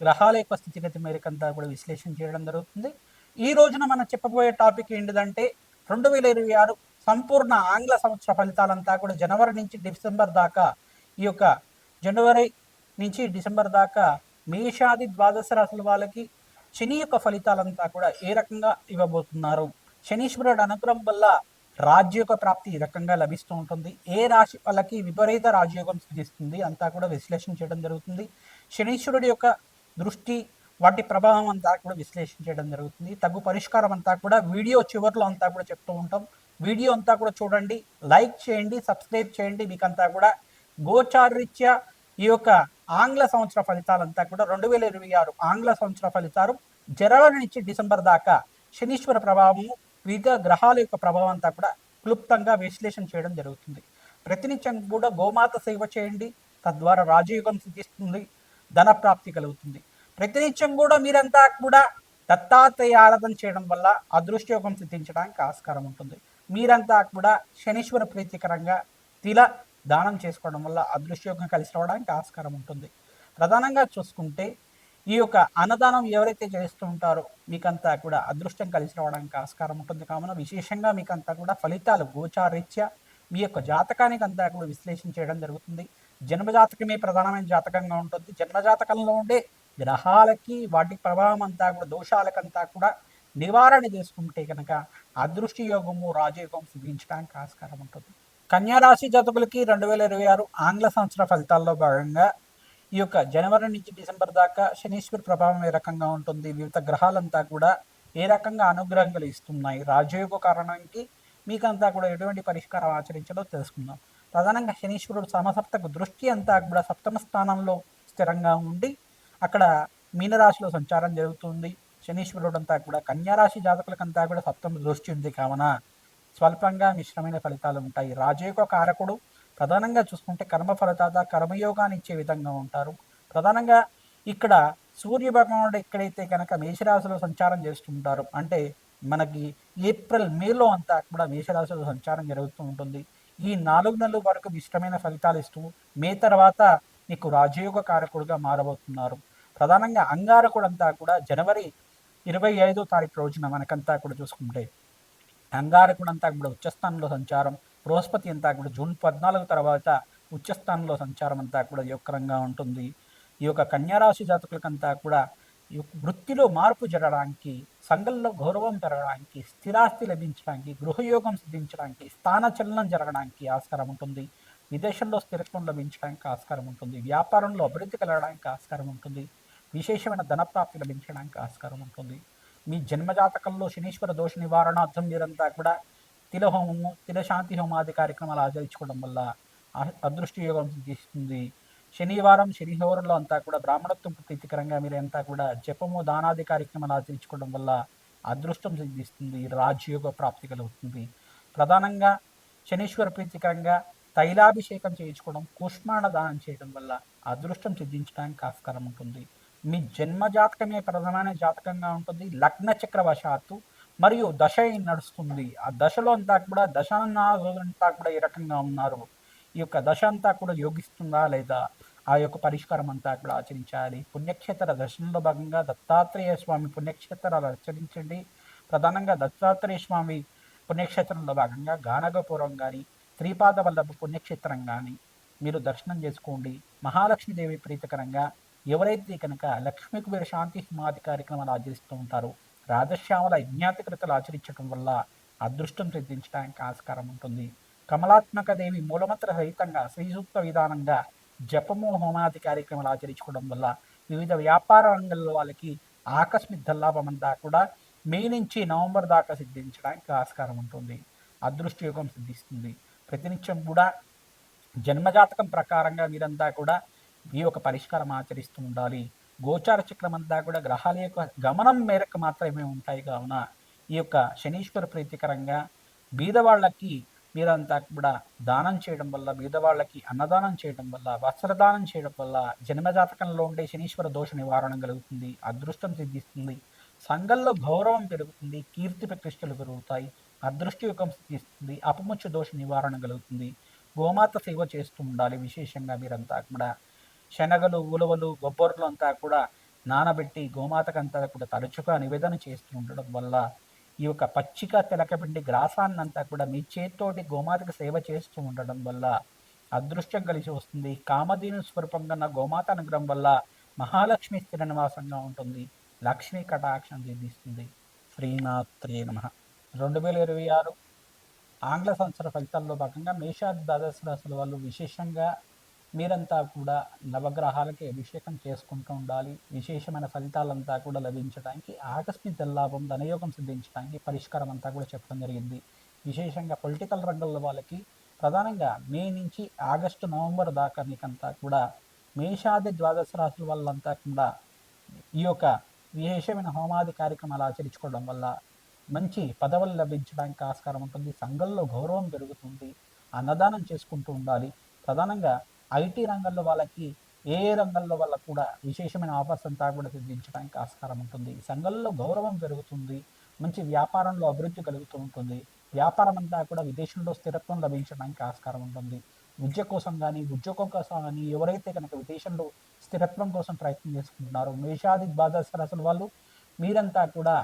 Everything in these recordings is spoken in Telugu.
గ్రహాల యొక్క స్థితిగతి మేరకంతా కూడా విశ్లేషణ చేయడం జరుగుతుంది. ఈ రోజున మనం చెప్పబోయే టాపిక్ ఏంటిదంటే రెండు వేల ఇరవై ఆరు సంపూర్ణ ఆంగ్ల సంవత్సర ఫలితాలంతా కూడా జనవరి నుంచి డిసెంబర్ దాకా ఈ యొక్క జనవరి నుంచి డిసెంబర్ దాకా మేషాది ద్వాదశ రాశుల వాళ్ళకి శని యొక్క ఫలితాలంతా కూడా ఏ రకంగా ఇవ్వబోతున్నారు? శనీశ్వరుడు అనుగ్రహం వల్ల రాజ్యోగ ప్రాప్తి ఈ రకంగా లభిస్తూ ఉంటుంది. ఏ రాశి వాళ్ళకి విపరీత రాజయోగం సిద్ధిస్తుంది అంతా కూడా విశ్లేషణ చేయడం జరుగుతుంది. శనీశ్వరుడి యొక్క దృష్టి వాటి ప్రభావం అంతా కూడా విశ్లేషణ చేయడం జరుగుతుంది. తగు పరిష్కారం అంతా కూడా వీడియో చివరిలో అంతా కూడా చెప్తూ ఉంటాం. వీడియో అంతా కూడా చూడండి లైక్ చేయండి సబ్స్క్రైబ్ చేయండి. మీకంతా కూడా గోచారరీత్యా ఈ యొక్క ఆంగ్ల సంవత్సర ఫలితాలంతా కూడా రెండు వేల ఇరవై ఆరు ఆంగ్ల సంవత్సర ఫలితాలు జనవరి నుంచి డిసెంబర్ దాకా శనీశ్వర ప్రభావము వివిధ గ్రహాల యొక్క ప్రభావం అంతా కూడా క్లుప్తంగా విశ్లేషణ చేయడం జరుగుతుంది. ప్రతినిత్యం కూడా గోమాత సేవ చేయండి. తద్వారా రాజయోగం సిద్ధిస్తుంది. ధన ప్రాప్తి కలుగుతుంది. ప్రతినిత్యం కూడా మీరంతా కూడా దత్తాత్రేయ ఆరాధన చేయడం వల్ల అదృష్టయోగం సిద్ధించడానికి ఆస్కారం ఉంటుంది. మీరంతా కూడా శనీశ్వర ప్రీతికరంగా తిల దానం చేసుకోవడం వల్ల అదృష్టయోగం కలిసి రావడానికి ఆస్కారం ఉంటుంది. ప్రధానంగా చూసుకుంటే ఈ యొక్క అన్నదానం ఎవరైతే చేస్తూ ఉంటారో మీకంతా కూడా అదృష్టం కలిసి రావడానికి ఆస్కారం ఉంటుంది. కావున విశేషంగా మీకంతా కూడా ఫలితాలు గోచారీత్యా మీ యొక్క జాతకానికి అంతా కూడా విశ్లేషణ చేయడం జరుగుతుంది. జన్మజాతకమే ప్రధానమైన జాతకంగా ఉంటుంది. జన్మజాతకంలో ఉండే గ్రహాలకి వాటి ప్రభావం అంతా కూడా దోషాలకంతా కూడా నివారణ చేసుకుంటే కనుక అదృష్టి యోగము రాజయోగం సిద్ధించడానికి ఆస్కారం ఉంటుంది. కన్యా రాశి జాతకులకి రెండు వేల ఇరవై ఆరు ఆంగ్ల సంవత్సర ఫలితాల్లో భాగంగా ఈ యొక్క జనవరి నుంచి డిసెంబర్ దాకా శనీశ్వరి ప్రభావం ఏ రకంగా ఉంటుంది? వివిధ గ్రహాలంతా కూడా ఏ రకంగా అనుగ్రహం కలిగిస్తున్నాయి? రాజయోగ కారణానికి మీకంతా కూడా ఎటువంటి పరిష్కారం ఆచరించాలో తెలుసుకుందాం. ప్రధానంగా శనీశ్వరుడు సమసప్తకు దృష్టి అంతా కూడా సప్తమ స్థానంలో స్థిరంగా ఉండి అక్కడ మీనరాశిలో సంచారం జరుగుతుంది. శనీశ్వరుడు అంతా కూడా కన్యారాశి జాతకులకంతా కూడా సప్తమ దృష్టి ఉంది కావున స్వల్పంగా మిశ్రమైన ఫలితాలు ఉంటాయి. రాజయోగ కారకుడు ప్రధానంగా చూసుకుంటే కర్మ ఫలితాత కర్మయోగాన్ని ఇచ్చే విధంగా ఉంటారు. ప్రధానంగా ఇక్కడ సూర్య భగవానుడు ఎక్కడైతే కనుక మేషరాశిలో సంచారం చేస్తుంటారు అంటే మనకి ఏప్రిల్ మేలో అంతా కూడా మేషరాశిలో సంచారం జరుగుతూ ఉంటుంది. ఈ నాలుగు నెలల వరకు ఇష్టమైన ఫలితాలు ఇస్తూ మే తర్వాత నీకు రాజయోగ కారకుడుగా మారబోతున్నారు. ప్రధానంగా అంగారకుడు అంతా కూడా జనవరి ఇరవై ఐదో తారీఖు రోజున మనకంతా కూడా చూసుకుంటే అంగారకుడు అంతా కూడా ఉచ్చస్థానంలో సంచారం బృహస్పతి అంతా కూడా జూన్ పద్నాలుగు తర్వాత ఉచ్చస్థానంలో సంచారం అంతా కూడా యోగకరంగా ఉంటుంది. ఈ యొక్క కన్యారాశి జాతకులకంతా కూడా వృత్తిలో మార్పు జరగడానికి సంఘంలో గౌరవం పెరగడానికి స్థిరాస్తి లభించడానికి గృహయోగం సిద్ధించడానికి స్థానచలనం జరగడానికి ఆస్కారం ఉంటుంది. విదేశంలో స్థిరత్వం లభించడానికి ఆస్కారం ఉంటుంది. వ్యాపారంలో అభివృద్ధి కలగడానికి ఆస్కారం ఉంటుంది. విశేషమైన ధనప్రాప్తి లభించడానికి ఆస్కారం ఉంటుంది. మీ జన్మజాతకంలో శనీశ్వర దోష నివారణార్థం మీరంతా కూడా తిల హోమము తిల శాంతి హోమాది కార్యక్రమాలు ఆచరించుకోవడం వల్ల ఆ- అదృష్ట యోగం సిద్ధిస్తుంది. శనివారం శనిహోరంలో అంతా కూడా బ్రాహ్మణత్వం ప్రీతికరంగా మీరంతా కూడా జపము దానాది కార్యక్రమాలు ఆచరించుకోవడం వల్ల అదృష్టం సిద్ధిస్తుంది రాజయోగ ప్రాప్తి కలుగుతుంది. ప్రధానంగా శనీశ్వర ప్రీతికరంగా తైలాభిషేకం చేయించుకోవడం కుష్మాణ దానం చేయడం వల్ల అదృష్టం సిద్ధించడానికి ఆస్కారం ఉంటుంది. మీ జన్మ జాతకమే ప్రధానమైన జాతకంగా ఉంటుంది. లగ్న చక్రవశాత్తు మరియు దశ నడుస్తుంది? ఆ దశలో అంతా కూడా దశ అంతా కూడా ఈ రకంగా ఉన్నారు? ఈ యొక్క దశ అంతా కూడా యోగిస్తుందా లేదా? ఆ యొక్క పరిష్కారం అంతా కూడా ఆచరించాలి. పుణ్యక్షేత్ర దర్శనంలో భాగంగా దత్తాత్రేయ స్వామి పుణ్యక్షేత్రాలు ఆచరించండి. ప్రధానంగా దత్తాత్రేయ స్వామి పుణ్యక్షేత్రంలో భాగంగా గానగపురం కానీ శ్రీపాద వల్లభ పుణ్యక్షేత్రం కానీ మీరు దర్శనం చేసుకోండి. మహాలక్ష్మీదేవి ప్రీతికరంగా ఎవరైతే కనుక లక్ష్మీ కుబేర శాంతి హిమాది కార్యక్రమాలు ఆచరిస్తూ ఉంటారో రాజశ్యామల యజ్ఞాతికృతలు ఆచరించడం వల్ల అదృష్టం సిద్ధించడానికి ఆస్కారం ఉంటుంది. కమలాత్మక దేవి మూలమంత్ర సహితంగా శ్రీసూక్త విధానంగా జపము హోమాది కార్యక్రమాలు ఆచరించుకోవడం వల్ల వివిధ వ్యాపార రంగంలో వాళ్ళకి ఆకస్మిక లాభం అంతా కూడా మే నుంచి నవంబర్ దాకా సిద్ధించడానికి ఆస్కారం ఉంటుంది. అదృష్ట యోగం సిద్ధిస్తుంది. ప్రతినిత్యం కూడా జన్మజాతకం ప్రకారంగా మీరంతా కూడా ఈ యొక్క పరిష్కారం ఆచరిస్తూ ఉండాలి. గోచార చక్రం అంతా కూడా గ్రహాల యొక్క గమనం మేరకు మాత్రమే ఉంటాయి. కావున ఈ యొక్క శనీశ్వర ప్రీతికరంగా బీదవాళ్ళకి మీరంతా కూడా దానం చేయడం వల్ల బీదవాళ్ళకి అన్నదానం చేయడం వల్ల వస్త్రదానం చేయడం వల్ల జన్మజాతకంలో ఉండే శనీశ్వర దోష నివారణ కలుగుతుంది అదృష్టం సిద్ధిస్తుంది సంఘంలో గౌరవం పెరుగుతుంది కీర్తి ప్రతిష్టలు పెరుగుతాయి అదృష్టి యుగం సిద్ధిస్తుంది అపముచ్చ దోష నివారణ కలుగుతుంది. గోమాత సేవ చేస్తూ ఉండాలి విశేషంగా మీరంతా కూడా. శనగలు ఉలవలు బొబ్బర్లు అంతా కూడా నానబెట్టి గోమాతకంతా కూడా తరచుగా నివేదన చేస్తూ ఉండడం వల్ల ఈ యొక్క పచ్చిక తెలకపిండి గ్రాసాన్నంతా కూడా మీ చేత్తోటి గోమాతకు సేవ చేస్తూ ఉండడం వల్ల అదృష్టం కలిసి వస్తుంది. కామధేను స్వరూపంగా ఉన్న గోమాత అనుగ్రహం వల్ల మహాలక్ష్మి స్థిర నివాసంగా ఉంటుంది. లక్ష్మీ కటాక్షం సిద్ధిస్తుంది. శ్రీనాథ్రే నమ. రెండు వేల ఇరవై ఆరు ఆంగ్ల సంవత్సర ఫలితాల్లో భాగంగా మేషాది ద్వాదశ రాశుల వాళ్ళు విశేషంగా మీరంతా కూడా నవగ్రహాలకి అభిషేకం చేసుకుంటూ ఉండాలి. విశేషమైన ఫలితాలంతా కూడా లభించడానికి ఆకస్మిక లాభం ధనయోగం సిద్ధించడానికి పరిష్కారం అంతా కూడా చెప్పడం జరిగింది. విశేషంగా పొలిటికల్ రంగంలో వాళ్ళకి ప్రధానంగా మే నుంచి ఆగస్టు నవంబర్ దాకా మీకంతా కూడా మేషాది ద్వాదశ రాశుల వాళ్ళంతా కూడా ఈ యొక్క విశేషమైన హోమాది కార్యక్రమాలు ఆచరించుకోవడం వల్ల మంచి పదవులు లభించడానికి ఆస్కారం ఉంటుంది. సంఘంలో గౌరవం పెరుగుతుంది. అన్నదానం చేసుకుంటూ ఉండాలి. ప్రధానంగా ఐటీ రంగంలో వాళ్ళకి ఏ ఏ రంగంలో వాళ్ళకు కూడా విశేషమైన ఆఫర్స్ అంతా కూడా సిద్ధించడానికి ఆస్కారం ఉంటుంది. సంఘంలో గౌరవం పెరుగుతుంది. మంచి వ్యాపారంలో అభివృద్ధి కలుగుతూ ఉంటుంది. వ్యాపారం అంతా కూడా విదేశంలో స్థిరత్వం లభించడానికి ఆస్కారం ఉంటుంది. విద్య కోసం కానీ ఉద్యోగం కోసం కానీ ఎవరైతే కనుక విదేశంలో స్థిరత్వం కోసం ప్రయత్నం చేసుకుంటున్నారో మేషాది ద్వాదశ వాళ్ళు మీరంతా కూడా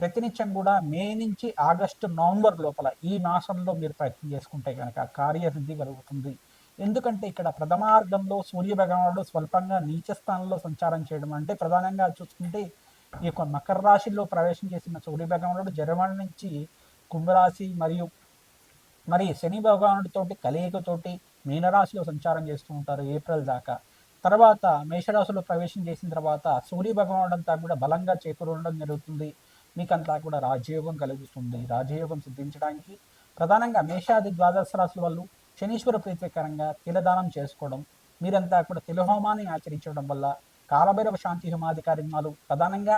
ప్రతినిత్యం కూడా మే నుంచి ఆగస్టు నవంబర్ లోపల ఈ మాసంలో మీరు ప్రయత్నం చేసుకుంటే కనుక కార్యసిద్ధి కలుగుతుంది. ఎందుకంటే ఇక్కడ ప్రథమార్థంలో సూర్య భగవానుడు స్వల్పంగా నీచ స్థానంలో సంచారం చేయడం అంటే ప్రధానంగా చూసుకుంటే ఈ యొక్క మకర రాశిలో ప్రవేశం చేసిన సూర్య భగవానుడు జర్మనీ నుంచి కుంభరాశి మరియు మరి శని భగవానుడితోటి కలయికతోటి మీనరాశిలో సంచారం చేస్తూ ఉంటారు ఏప్రిల్ దాకా. తర్వాత మేషరాశిలో ప్రవేశం చేసిన తర్వాత సూర్య భగవానుడు అంతా కూడా బలంగా చేకూరడం జరుగుతుంది. మీకంతా కూడా రాజయోగం కలుగుతుంది. రాజయోగం సిద్ధించడానికి ప్రధానంగా మేషాది ద్వాదశ రాశుల వాళ్ళు శనీశ్వర ప్రీతికరంగా తిలదానం చేసుకోవడం మీరంతా కూడా తిలహోమాన్ని ఆచరించడం వల్ల కాలభైరవ శాంతి హోమాది కార్యక్రమాలు ప్రధానంగా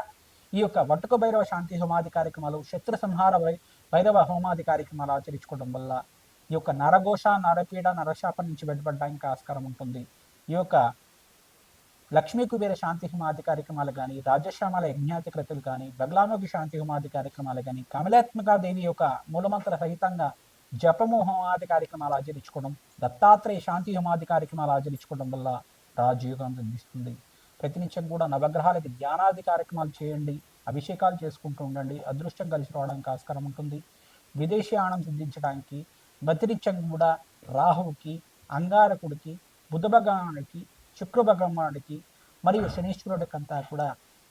ఈ యొక్క వటుక భైరవ శాంతి హోమాది కార్యక్రమాలు శత్రు సంహార భైరవ హోమాది కార్యక్రమాలు ఆచరించుకోవడం వల్ల ఈ యొక్క నరఘోష నరపీడ నరశాపం నుంచి బయటపడడానికి ఆస్కారం ఉంటుంది. ఈ యొక్క లక్ష్మీ కుబేర శాంతి హిమాది కార్యక్రమాలు కానీ రాజశ్యామల యజ్ఞాతి కృతులు కానీ బగలాముఖి శాంతి హోమాది కార్యక్రమాలు కానీ కమలాత్మక దేవి యొక్క మూలమంత్ర సహితంగా జపము హోమాది కార్యక్రమాలు ఆచరించుకోవడం దత్తాత్రేయ శాంతి హోమాది కార్యక్రమాలు ఆచరించుకోవడం వల్ల రాజయోగం అందిస్తుంది. ప్రతినిత్యం కూడా నవగ్రహాలకి ధ్యానాది కార్యక్రమాలు చేయండి అభిషేకాలు చేసుకుంటూ ఉండండి అదృష్టం కలిసి రావడానికి ఆస్కారం ఉంటుంది. విదేశీ ఆనం సిద్ధించడానికి ప్రతినిత్యం కూడా రాహువుకి అంగారకుడికి బుధ భగవానుడికి శుక్ర భగవానుడికి మరియు శనీశ్వరుడికంతా కూడా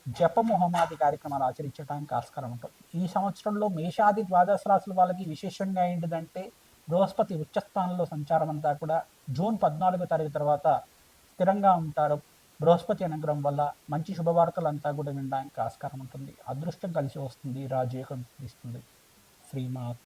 జపము హోమాది కార్యక్రమాలు ఆచరించడానికి ఆస్కారం ఉంటుంది. ఈ సంవత్సరంలో మేషాది ద్వాదశ రాశుల వాళ్ళకి విశేషంగా ఏంటిదంటే బృహస్పతి ఉచ్చస్థానంలో సంచారం అంతా కూడా జూన్ పద్నాలుగో తారీఖు తర్వాత స్థిరంగా ఉంటారు. బృహస్పతి అనుగ్రహం వల్ల మంచి శుభవార్తలు అంతా కూడా వినడానికి ఆస్కారం ఉంటుంది. అదృష్టం కలిసి వస్తుంది. రాజయోగం ఇస్తుంది శ్రీమాత్